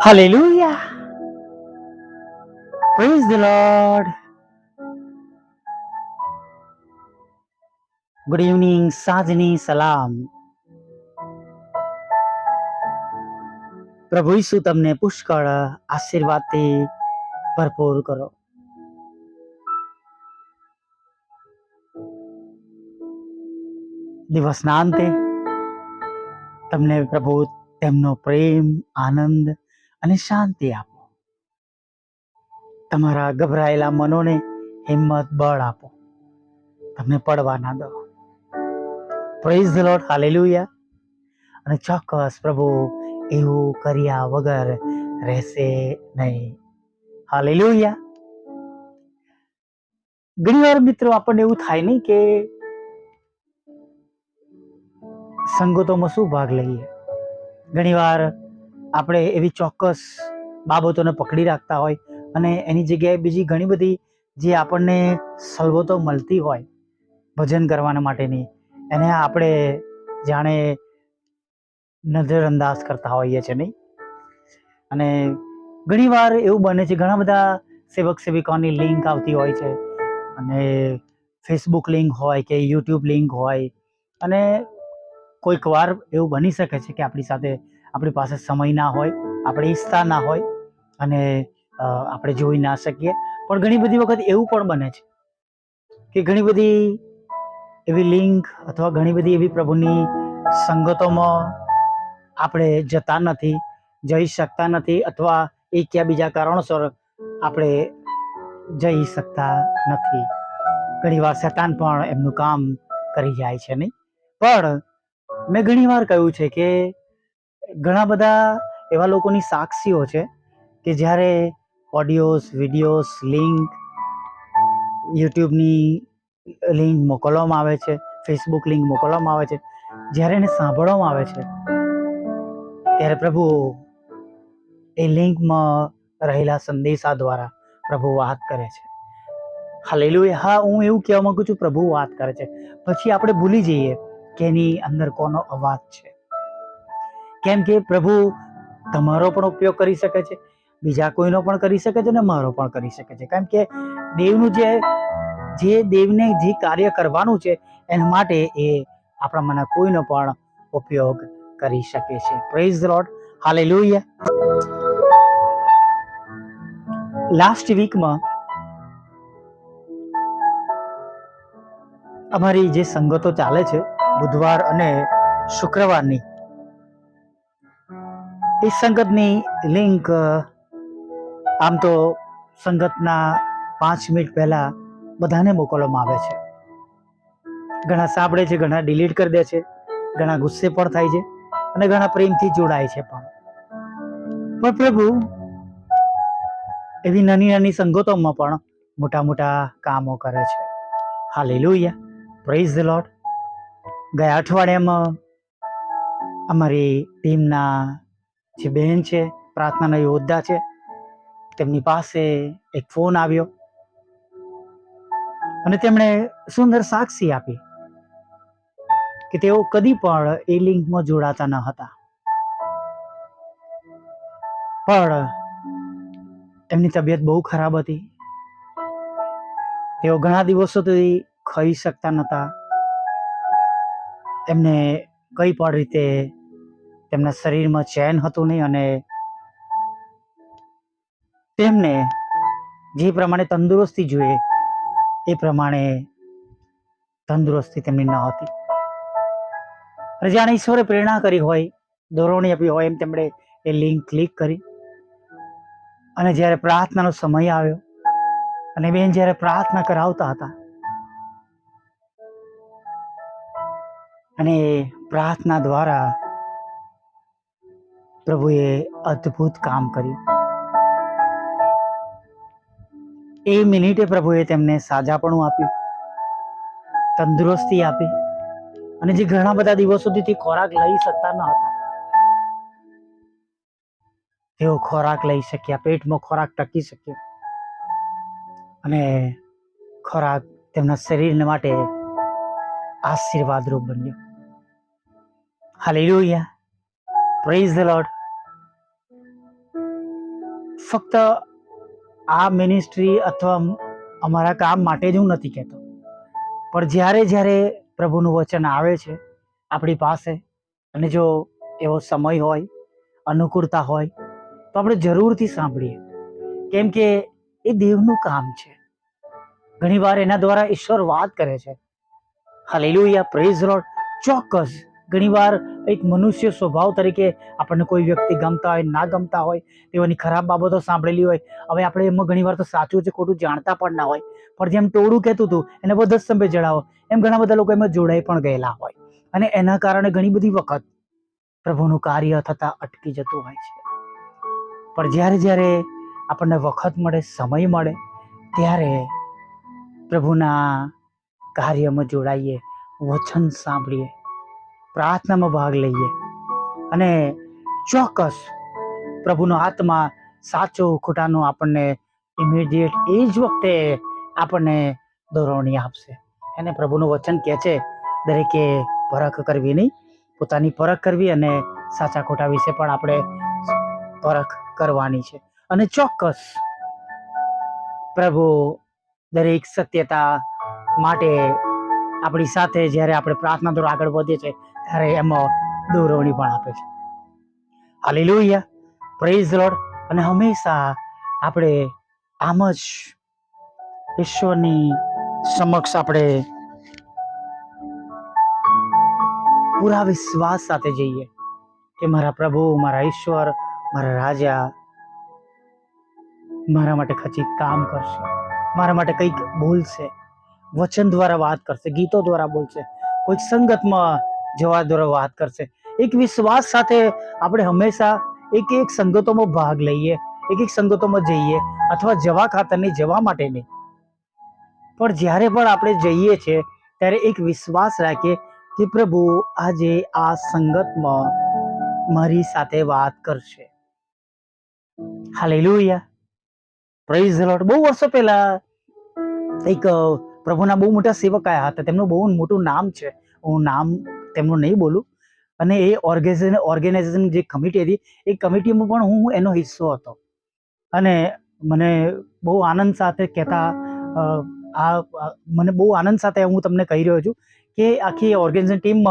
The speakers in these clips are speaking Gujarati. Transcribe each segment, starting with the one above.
Hallelujah. Praise the Lord. Good evening સાંજની સલામ પ્રભુ ઈસુ તમને પુષ્કળ આશીર્વાદથી ભરપૂર કરો દિવસના અંતે તમને પ્રભુ તેમનો પ્રેમ, આનંદ અને શાંતિ આપો. તમારા ગભરાયેલા મનોને હિંમત, બળ આપો. તમને પડવા ના દો. પ્રેઝ ધ લોર્ડ હાલેલુયા અને ચોક્કસ પ્રભુ, એવું કર્યા વગર રહેશે નહીં. હાલેલુયા ઘણી વાર મિત્રો આપણને એવું થાય નહીં કે સંગતોમાં શું ભાગ લઈએ. ઘણીવાર આપણે એવી ચોક્કસ બાબતોને પકડી રાખતા હોય અને એની જગ્યાએ બીજી ઘણી બધી જે આપણને સલવતો મળતી હોય ભજન કરવાના માટેની, એને આપણે જાણે નજરઅંદાજ કરતા હોઈએ છીએ નહીં? અને ઘણીવાર એવું બને છે, ઘણા બધા સેવક સેવિકાઓની લિંક આવતી હોય છે અને ફેસબુક લિંક હોય કે યુટ્યુબ લિંક હોય અને કોઈક વાર એવું બની શકે છે કે આપણી સાથે આપણી પાસે સમય ના હોય, આપણે ઈચ્છતા ના હોય અને આપણે જોઈ ના શકીએ. પણ ઘણી બધી વખત એવું પણ બને છે કે ઘણી બધી એવી લિંક અથવા ઘણી બધી એવી પ્રભુની સંગતોમાં આપણે જતા નથી, જઈ શકતા નથી અથવા એક યા બીજા કારણોસર આપણે જઈ શકતા નથી. ઘણીવાર શેતાન પણ એમનું કામ કરી જાય છે નહીં. પણ મેં ઘણીવાર કહ્યું છે કે ઘણા બધા એવા લોકોની સાક્ષીઓ છે કે જ્યારે ઓડિયોઝ વિડીયોઝ લિંક યુટ્યુબની લિંક મોકલવામાં આવે છે ફેસબુક લિંક મોકલવામાં આવે છે, જ્યારે એને સાંભળવામાં આવે છે, ત્યારે પ્રભુ એ લિંકમાં રહેલા સંદેશા દ્વારા પ્રભુ વાત કરે છે. હાલેલું હા, હું એવું કહેવા માંગુ છું પ્રભુ વાત કરે છે. પછી આપણે ભૂલી જઈએ કે એની અંદર કોનો અવાજ છે. કેમ કે પ્રભુ તમારો પણ ઉપયોગ કરી શકે છે, બીજા કોઈનો પણ કરી શકે છે ને મારો પણ કરી શકે છે. કારણ કે દેવનું જે જે દેવને જે કાર્ય કરવાનું છે, એના માટે એ આપણામાંના કોઈનો પણ ઉપયોગ કરી શકે છે. પ્રેઝ ધ હાલે લોહિયા લાસ્ટ વીકમાં અમારી જે સંગતો ચાલે છે, બુધવાર અને શુક્રવારની એ સંગતની લિંક આમ તો સંગતના પાંચ મિનિટ પહેલાં બધાને મોકલવામાં આવે છે. ઘણા સાંભળે છે, ઘણા ડિલીટ કરી દે છે, ઘણા ગુસ્સે પણ થાય છે અને ઘણા પ્રેમથી જોડાય છે પણ. પણ પ્રભુ, એવી નાની નાની સંગતોમાં પણ મોટા મોટા કામો કરે છે. હા હાલેલુયા પ્રેઝ ધ લોટ ગયા અઠવાડિયામાં અમારી ટીમના જે બહેન છે, પ્રાર્થનાના યોદ્ધા છે, તેમની પાસે એક ફોન આવ્યો અને તેમણે સુંદર સાક્ષી આપી કે તેઓ કદી પણ એ લિંકમાં જોડાતા ન હતા. પણ એમની તબિયત બહુ ખરાબ હતી. તેઓ ઘણા દિવસોથી ખાઈ શકતા નહોતા. એમને કઈ પણ રીતે તેમના શરીરમાં ચેન હતું નહીં અને તેમને જે પ્રમાણે તંદુરસ્તી જોઈએ, એ પ્રમાણે તંદુરસ્તી તેમની ન હતી. અને જાણે ઈશ્વરે પ્રેરણા કરી હોય દોરવણી આપી હોય એમ તેમણે એ લિંક ક્લિક કરી. અને જ્યારે પ્રાર્થનાનો સમય આવ્યો, અને બેન જ્યારે પ્રાર્થના કરાવતા હતા, અને પ્રાર્થના દ્વારા પ્રભુએ અદ્ભુત કામ કર્યું. એ મિનિટે પ્રભુએ તેમને સાજાપણું આપ્યું, તંદુરસ્તી આપી અને જે ઘણા બધા દિવસોથી તે ખોરાક લઈ શકતા ન હતા. તેઓ ખોરાક લઈ શક્યા, પેટમાં ખોરાક ટકી શક્યો અને ખોરાક તેમના શરીરને માટે આશીર્વાદરૂપ બન્યો. હાલેલુયા. પ્રેઝ ધ લોર્ડ ફક્ત આ મિનિસ્ટ્રી અથવા અમારા કામ માટે જ હું નથી કહેતો. પણ જ્યારે જ્યારે પ્રભુનું વચન આવે છે આપણી પાસે અને જો એવો સમય હોય, અનુકૂળતા હોય, તો આપણે જરૂરથી સાંભળીએ. કેમ કે એ દેવનું કામ છે. ઘણીવાર એના દ્વારા ઈશ્વર વાત કરે છે. હાલેલુયા પ્રેઝ લોર્ડ ચોક્કસ ઘણીવાર એક મનુષ્ય સ્વભાવ તરીકે આપણને કોઈ વ્યક્તિ ગમતા હોય, ના ગમતા હોય, તેઓની ખરાબ બાબતો સાંભળેલી હોય, હવે આપણે એમાં ઘણીવાર તો સાચું છે, ખોટું જાણતા પણ ના હોય. પણ જેમ ટોળું કહેતું હતું, એને બધા સમય જણાવો. એમ ઘણા બધા લોકો એમાં જોડાઈ પણ ગયેલા હોય. અને એના કારણે ઘણી બધી વખત પ્રભુનું કાર્ય થતાં અટકી જતું હોય છે. પણ જ્યારે જ્યારે આપણને વખત મળે, સમય મળે, ત્યારે પ્રભુના કાર્યમાં જોડાઈએ, વચન સાંભળીએ. પ્રાર્થનામાં ભાગ લઈએ અને ચોક્કસ પ્રભુનો આત્મા સાચો ખોટાનો આપણને ઇમિડિયેટ એ જ વખતે આપણને દોરવણી આપશે. એને પ્રભુનું વચન કહે છે, દરેકે પરખ કરવી નહીં, પોતાની પરખ કરવી અને સાચા ખોટા વિશે પણ આપણે પરખ કરવાની છે. અને ચોક્કસ પ્રભુ દરેક સત્યતા માટે આપણી સાથે જ્યારે આપણે પ્રાર્થના દ્વારા આગળ વધીએ છીએ ત્યારે એમાં દોરવણી પણ આપે છે. હાલેલુયા. પ્રેઝ લોડ અને હંમેશા આપણે આમ જ ઈશ્વરની સમક્ષ આપણે પૂરા વિશ્વાસ સાથે જઈએ કે મારા પ્રભુ, મારા ઈશ્વર, મારા રાજા મારા માટે ખચી કામ કરશે. મારા માટે કંઈક બોલશે. વચન દ્વારા વાત કરશે. ગીતો દ્વારા બોલશે. કોઈક સંગતમાં જવા દ્વારા વાત કરશે. એક વિશ્વાસ સાથે આપણે હંમેશા એક એક સંગતોમાં ભાગ લઈએ, એક એક સંગતોમાં જઈએ અથવા જવા ખાતરની જવા માટે નહીં પણ જ્યારે પણ આપણે જઈએ છીએ ત્યારે એક વિશ્વાસ રાખીએ કે પ્રભુ આજે આ સંગતમાં મારી સાથે વાત કરશે. હાલેલુયા. પ્રેઝ લોર્ડ બહુ વર્ષો પહેલા એક પ્રભુના બહુ મોટા સેવક આયા હતા. તેમનું બહુ મોટું નામ છે. હું નામ તેમનું નહીં બોલું. અને એ ઓર્ગેનાઇઝેશન ઓર્ગેનાઇઝેશન જે કમિટી હતી, એ કમિટીમાં પણ હું એનો હિસ્સો હતો. અને મને બહુ આનંદ સાથે કહેતા આ- મને બહુ આનંદ સાથે હું તમને કહી રહ્યો છું કે આખી ઓર્ગેનાઇઝેશન ટીમ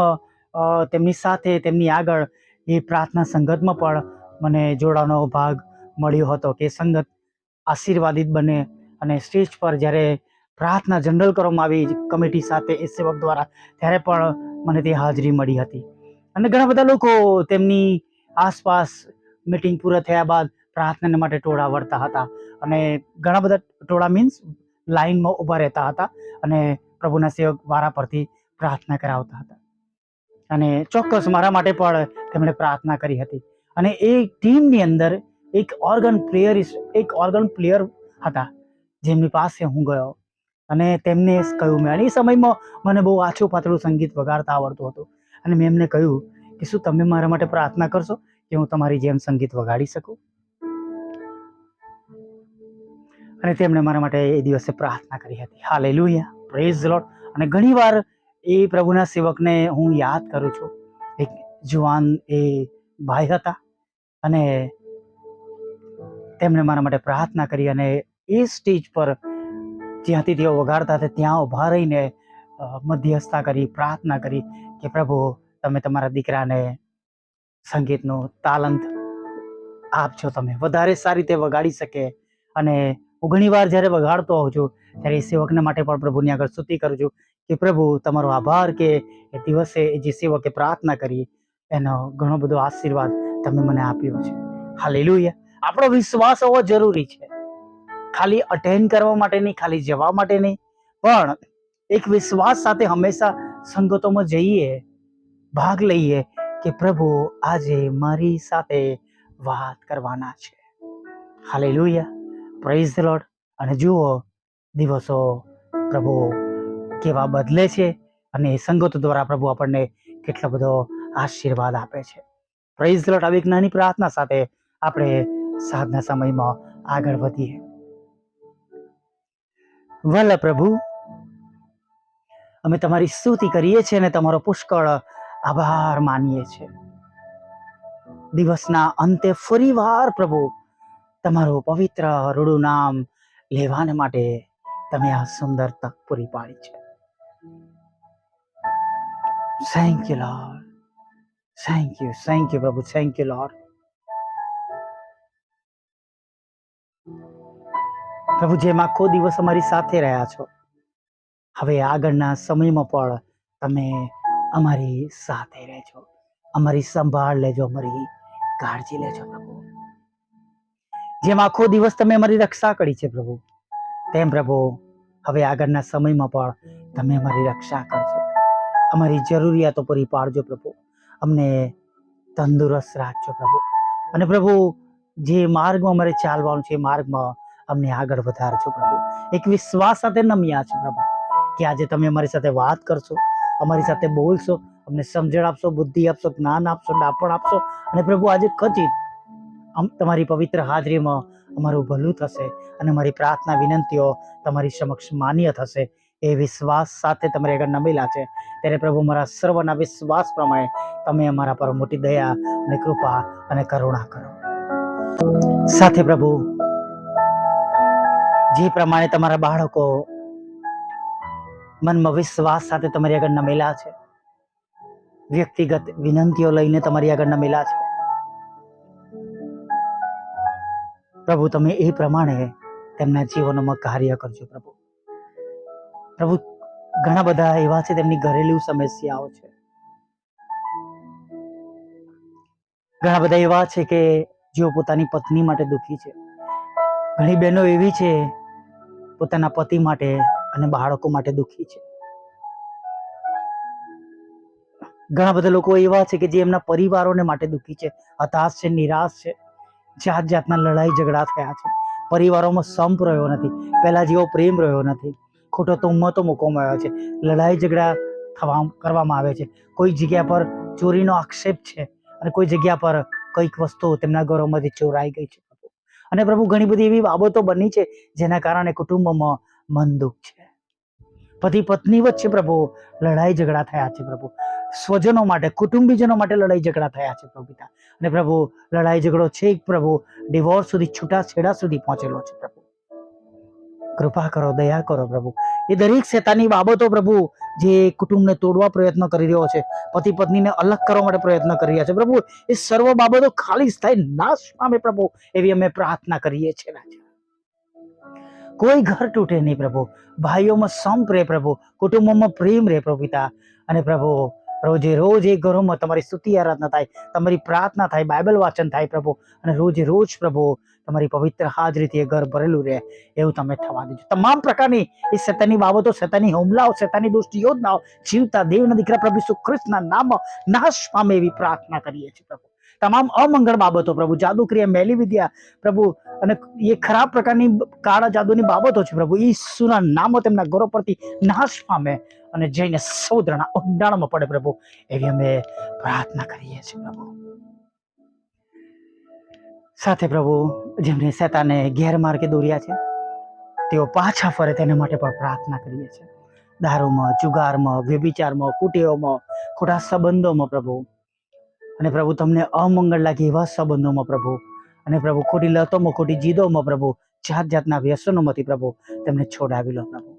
તેમની સાથે, તેમની આગળ એ પ્રાર્થના સંગતમાં પણ મને જોડાવાનો ભાગ મળ્યો હતો કે સંગત આશીર્વાદિત બને અને સ્ટેજ પર જ્યારે પ્રાર્થના જનરલ કરવામાં આવી કમિટી સાથે એ સેવક દ્વારા ત્યારે પણ મને તે હાજરી મળી હતી. અને ઘણા બધા લોકો તેમની આસપાસ મિટિંગ પૂરા થયા બાદ પ્રાર્થના માટે ટોળા વળતા હતા અને ઘણા બધા ટોળા મીન્સ લાઇનમાં ઊભા રહેતા હતા અને પ્રભુના સેવક વારા પરથી પ્રાર્થના કરાવતા હતા. અને ચોક્કસ મારા માટે પણ તેમણે પ્રાર્થના કરી હતી. અને એ ટીમની અંદર એક ઓર્ગન પ્લેયર એક ઓર્ગન પ્લેયર હતા. જેમની પાસે હું ગયો. અને તેમને કહ્યું મેં. અને એ સમયમાં મને બહુ આછું પાતળું સંગીત વગાડતા આવડતું હતું. અને મેં એમને કહ્યું કે શું તમે મારા માટે પ્રાર્થના કરશો કે હું તમારી જેમ સંગીત વગાડી શકું? અને તેમણે મારા માટે એ દિવસે પ્રાર્થના કરી હતી. હા હાલે લુયા પ્રેઝ લોટ અને ઘણીવાર એ પ્રભુના સેવકને હું યાદ કરું છું. એક જુવાન એ ભાઈ હતા અને તેમણે મારા માટે પ્રાર્થના કરી અને એ સ્ટેજ પર જ્યાંથી તેઓ વગાડતા હતા ત્યાં ઊભા રહીને અ, મધ્યસ્થતા કરી પ્રાર્થના કરી કે પ્રભુ તમે તમારા દીકરાને સંગીતનું તાલંત આપજો. તમે વધારે સારી રીતે વગાડી શકે. અને હું ઘણીવાર જ્યારે વગાડતો હોઉં છું ત્યારે એ સેવકને માટે પણ પ્રભુની આગળ સ્તુતિ કરું છું કે પ્રભુ તમારો આભાર કે એ દિવસે એ જે સેવકે પ્રાર્થના કરી એનો ઘણો બધો આશીર્વાદ તમે મને આપ્યો છે. હાલેલુયા. આપણો વિશ્વાસ હોવો જરૂરી છે. ખાલી અટેન્ડ કરવા માટે નહીં, ખાલી જવા માટે નહીં. પણ એક વિશ્વાસ સાથે હંમેશા સંગતોમાં જઈએ, ભાગ લઈએ કે પ્રભુ, આજે મારી સાથે વાત કરવાના છે. હાલેલુયા પ્રેઝ ધ લોર્ડ અને જુઓ, દિવસો પ્રભુ કેવા બદલે છે અને એ સંગતો દ્વારા પ્રભુ આપણને કેટલો બધો આશીર્વાદ આપે છે. પ્રેઝ ધ આવી એક નાની પ્રાર્થના સાથે આપણે સાધના સમયમાં આગળ વધીએ. વલ પ્રભુ. અમે તમારી સ્તુતિ કરીએ છીએ અને તમારો પુષ્કળ આભાર માનીએ છીએ. દિવસના અંતે ફરીવાર પ્રભુ, તમારું પવિત્ર રૂડું નામ લેવાને માટે તમે આ સુંદર તક પૂરી પાડી છે. Thank you lord thank you thank you પ્રભુ. થેન્ક યુ લોર્ડ પ્રભુ, જેમ આખો દિવસ અમારી સાથે રહ્યા છો, હવે આગળના સમયમાં પણ તમે અમારી સાથે રહેજો. અમારી સંભાળ લેજો, અમારી કાળજી લેજો પ્રભુ. જેમ આખો દિવસ તમે અમારી રક્ષા કરી છે પ્રભુ, તેમ પ્રભુ, હવે આગળના સમયમાં પણ તમે અમારી રક્ષા કરજો. અમારી જરૂરિયાતો પૂરી પાડજો પ્રભુ. અમને તંદુરસ્ત રાખજો પ્રભુ. અને પ્રભુ, જે માર્ગમાં અમારે ચાલવાનું છે એ માર્ગમાં અમને આગળ વધારજો પ્રભુ. એક વિશ્વાસ સાથે નમ્યા છે પ્રભુ કે આજે તમે અમારી સાથે વાત કરશો, અમારી સાથે બોલશો, અમને સમજણ આપશો, બુદ્ધિ આપશો, જ્ઞાન આપશો, ડાપણ આપશો અને પ્રભુ આજે આમ તમારી પવિત્ર હાજરીમાં અમારું ભલું થશે અને મારી પ્રાર્થના વિનંતીઓ તમારી સમક્ષ માન્ય થશે. એ વિશ્વાસ સાથે તમારે આગળ નમેલા છે. ત્યારે પ્રભુ મારા સર્વના વિશ્વાસ પ્રમાણે તમે અમારા પર મોટી દયા અને કૃપા અને કરુણા કરો. સાથે પ્રભુ જે પ્રમાણે તમારા બાળકો મનમાં વિશ્વાસ સાથે તમારી આગળ નમેલા છે. વ્યક્તિગત વિનંતીઓ લઈને તમારી આગળ નમેલા છે. પ્રભુ, તમે એ પ્રમાણે તેમના જીવનોમાં કાર્ય કરજો પ્રભુ. પ્રભુ, ઘણા બધા એવા છે તેમની ઘરેલું સમસ્યાઓ છે. ઘણા બધા એવા છે કે જેઓ પોતાની પત્ની માટે દુઃખી છે. ઘણી બહેનો એવી છે પોતાના પતિ માટે અને બાળકો માટે દુઃખી છે. ઘણા બધા લોકો એવા છે કે જે એમના પરિવારોને માટે દુઃખી છે. હતાશ છે, નિરાશ છે. જાત જાતના લડાઈ ઝઘડા થયા છે. પરિવારોમાં સંપ રહ્યો નથી. પહેલા જેવો પ્રેમ રહ્યો નથી. ખોટો તોમતો મૂકવામાં આવ્યો છે. લડાઈ ઝઘડા થવા, કરવામાં આવે છે. કોઈ જગ્યા પર ચોરીનો આક્ષેપ છે અને કોઈ જગ્યા પર કંઈક વસ્તુ તેમના ઘરોમાંથી ચોરાઈ ગઈ છે. અને પ્રભુ, ઘણી બધી એવી બાબતો બની છે જેના કારણે કુટુંબમાં મન દુઃખ છે. પતિ પત્ની વચ્ચે પ્રભુ, લડાઈ ઝઘડા થયા છે પ્રભુ. સ્વજનો માટે, કુટુંબીજનો માટે લડાઈ ઝઘડા થયા છે પ્રભુ પિતા. અને પ્રભુ, લડાઈ ઝઘડો છે પ્રભુ ડિવોર્સ સુધી છૂટા છેડા સુધી પહોંચેલો છે પ્રભુ. કૃપા કરો, દયા કરો પ્રભુ. એ દરેક શેતાની બાબતો પ્રભુ, જે કુટુંબને તોડવા પ્રયત્ન કરી રહ્યો છે, પતિ પત્નીને અલગ કરવા માટે પ્રયત્ન કરી રહ્યા છે. પ્રભુ, એ સર્વ બાબતો ખાલી સ્થાયી નાશ પામે પ્રભુ, એવી અમે પ્રાર્થના કરીએ છીએ રાજા. કોઈ ઘર તૂટે નહીં પ્રભુ, ભાઈઓમાં સંપ રહે પ્રભુ, કુટુંબોમાં પ્રેમ રહે પ્રભુ પિતા. અને પ્રભુ રોજે રોજ એ ઘરોમાં તમારી સ્તુતિ આરાધના થાય, તમારી પ્રાર્થના થાય, બાઇબલ વાંચન થાય પ્રભુ, અને રોજે રોજ પ્રભુ તમારી પવિત્ર હાજરીથી એ ઘર ભરેલું રહે, એવું તમે થવા દેજો. તમામ પ્રકારની એ શેતાની બાબતો, શેતાની હુમલાઓ, શેતાની દુષ્ટ યોજનાઓ, જીવતા દેવના દીકરા પ્રભુ ઈસુ નામ નાશ પામે એવી પ્રાર્થના કરીએ છીએ પ્રભુ. તમામ અમંગળ બાબતો પ્રભુ જાદુ ક્રિયા મેલી વિદ્યા પ્રભુ, અને એ ખરાબ પ્રકારની કાળા જાદુની બાબતો છે પ્રભુ, ઈસુના નામો તેમના ઘરો પરથી નાશ પામે અને જઈને સૌદ્રના ઊંડાણમાં પડે પ્રભુ, એવી અમે પ્રાર્થના કરીએ છીએ પ્રભુ. સાથે પ્રભુ, જેમને શેતાને ગેરમાર્ગે દોર્યા છે, તેઓ પાછા ફરે તેના માટે પણ પ્રાર્થના કરીએ છીએ. દારૂમાં, જુગારમાં, વ્યભિચારમાં, કુટીઓમાં, ખોટા સંબંધોમાં પ્રભુ. અને પ્રભુ, તમને અમંગળ લાગે એવા સંબંધોમાં પ્રભુ. અને પ્રભુ, ખોટી લતોમાં, ખોટી જીદોમાં પ્રભુ જાત જાતના વ્યસનોમાંથી પ્રભુ, તેમને છોડાવી લો પ્રભુ.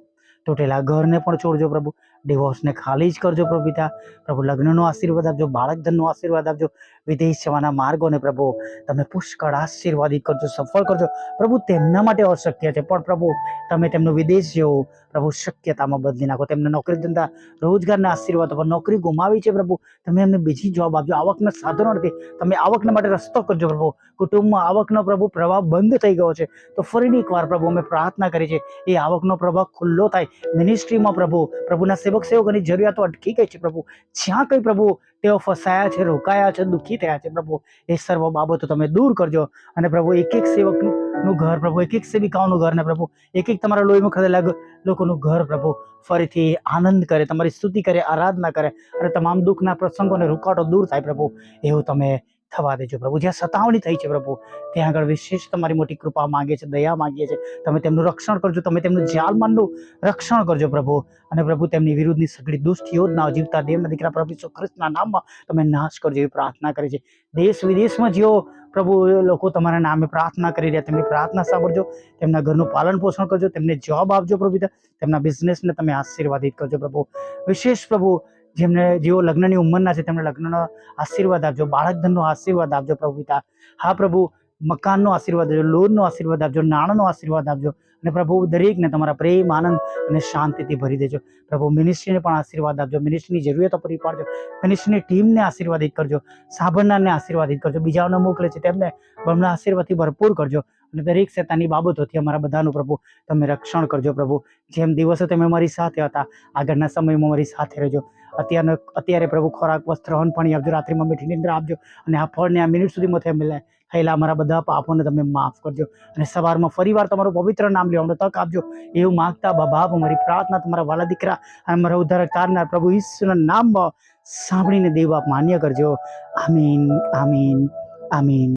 તૂટેલા ઘરને પણ છોડજો પ્રભુ. ડિવોર્સને ખાલી જ કરજો પ્રભુ પિતા. પ્રભુ લગ્નનો આશીર્વાદ આપજો બાળક ધનનો આશીર્વાદ આપજો, વિદેશ જવાના માર્ગોને પ્રભુ તમે પુષ્કળ આશીર્વાદિત કરજો, સફળ કરજો. પ્રભુ તેમના માટે અશક્ય છે, પણ પ્રભુ તમે તેમનું વિદેશ જેવું પ્રભુ શક્યતામાં બદલી નાખો. તેમને નોકરી ધંધા, રોજગારના આશીર્વાદ પર નોકરી ગુમાવી છે પ્રભુ. તમે એમને બીજી જોબ આપજો, આવકના સાધનો નથી તમે આવકના માટે રસ્તો કરજો પ્રભુ. કુટુંબમાં આવકનો પ્રભુ પ્રવાહ બંધ થઈ ગયો છે. તો ફરીની એકવાર પ્રભુ અમે પ્રાર્થના કરી છે એ આવકનો પ્રવાહ ખુલ્લો થાય. મિનિસ્ટ્રીમાં પ્રભુ, પ્રભુના સેવક સેવકોની જરૂરિયાતો અટકી ગઈ છે પ્રભુ. જ્યાં કંઈ પ્રભુ તેઓ ફસાયા છે, રોકાયા છે, દુઃખી થયા છે પ્રભુ, એ સર્વ બાબતો તમે દૂર કરજો. અને પ્રભુ એક એક સેવકનું ઘર પ્રભુ એક એક સેવિકાઓનું ઘર ને પ્રભુ એક એક તમારા લોહીમાં ખરેલા લોકોનું ઘર પ્રભુ ફરીથી આનંદ કરે, તમારી સ્તુતિ કરે, આરાધના કરે અને તમામ દુઃખના પ્રસંગોને રૂકાટો દૂર થાય પ્રભુ. એવું તમે થવા દેજો પ્રભુ. જ્યાં સતાવણી થઈ છે પ્રભુ, ત્યાં આગળ વિશેષ તમારી મોટી કૃપા માંગે છે દયા માંગીએ છે તમે તેમનું રક્ષણ કરજો, તમે તેમનું જાલમાનનું રક્ષણ કરજો પ્રભુ. અને પ્રભુ, તેમની વિરુદ્ધની સગળી દુષ્ટ યોજનાઓ જીવતા દેવના દીકરા પ્રભુ ઈસુ ખ્રિસ્તના નામમાં તમે નાશ કરજો એવી પ્રાર્થના કરી છે. દેશ વિદેશમાં જેઓ પ્રભુ લોકો તમારા નામે પ્રાર્થના કરી રહ્યા, તેમની પ્રાર્થના સાંભળજો, તેમના ઘરનું પાલન પોષણ કરજો, તેમને જોબ આપજો પ્રભુ તેમના બિઝનેસને તમે આશીર્વાદિત કરજો પ્રભુ. વિશેષ પ્રભુ જેમને જેઓ લગ્નની ઉંમરના છે, તેમણે લગ્નનો આશીર્વાદ આપજો, બાળકધનનો આશીર્વાદ આપજો પ્રભુ પિતા. હા પ્રભુ, મકાનનો આશીર્વાદ આપજો, લોનનો આશીર્વાદ આપજો, નાણાંનો આશીર્વાદ આપજો અને પ્રભુ દરેકને તમારા પ્રેમ, આનંદ અને શાંતિથી ભરી દેજો. પ્રભુ મિનિસ્ટ્રીને પણ આશીર્વાદ આપજો, મિનિસ્ટ્રીની જરૂરિયાતો પૂરી પાડજો. મિનિસ્ટ્રીની ટીમને આશીર્વાદિત કરજો, સાંભળનારને આશીર્વાદિત કરજો, બીજાઓને મોકલે છે, તેમને બમણા આશીર્વાદથી ભરપૂર કરજો અને દરેક શેતાની બાબતોથી અમારા બધાનું પ્રભુ તમે રક્ષણ કરજો પ્રભુ. જેમ દિવસો તમે મારી સાથે હતા, આગળના સમયમાં મારી સાથે રહેજો. અત્યારનો અત્યારે પ્રભુ ખોરાક, વસ્ત્ર, હન પાણી આપજો. રાત્રિમાં મીઠી નિંદ્રા આપજો. અને આ ફળને આ મિનિટ સુધીમાં થયેલા થયેલા અમારા બધા પાપોને તમે માફ કરજો. અને સવારમાં ફરીવાર તમારું પવિત્ર નામ લેવાનું તક આપજો. એવું માગતા બાપ અમારી પ્રાર્થના, તમારા વાલા દીકરા અને અમારા ઉદ્ધારક તારનાર પ્રભુ ઈશ્વરના નામમાં સાંભળીને દેવ આપ માન્ય કરજો. આમીન આમીન આમીન.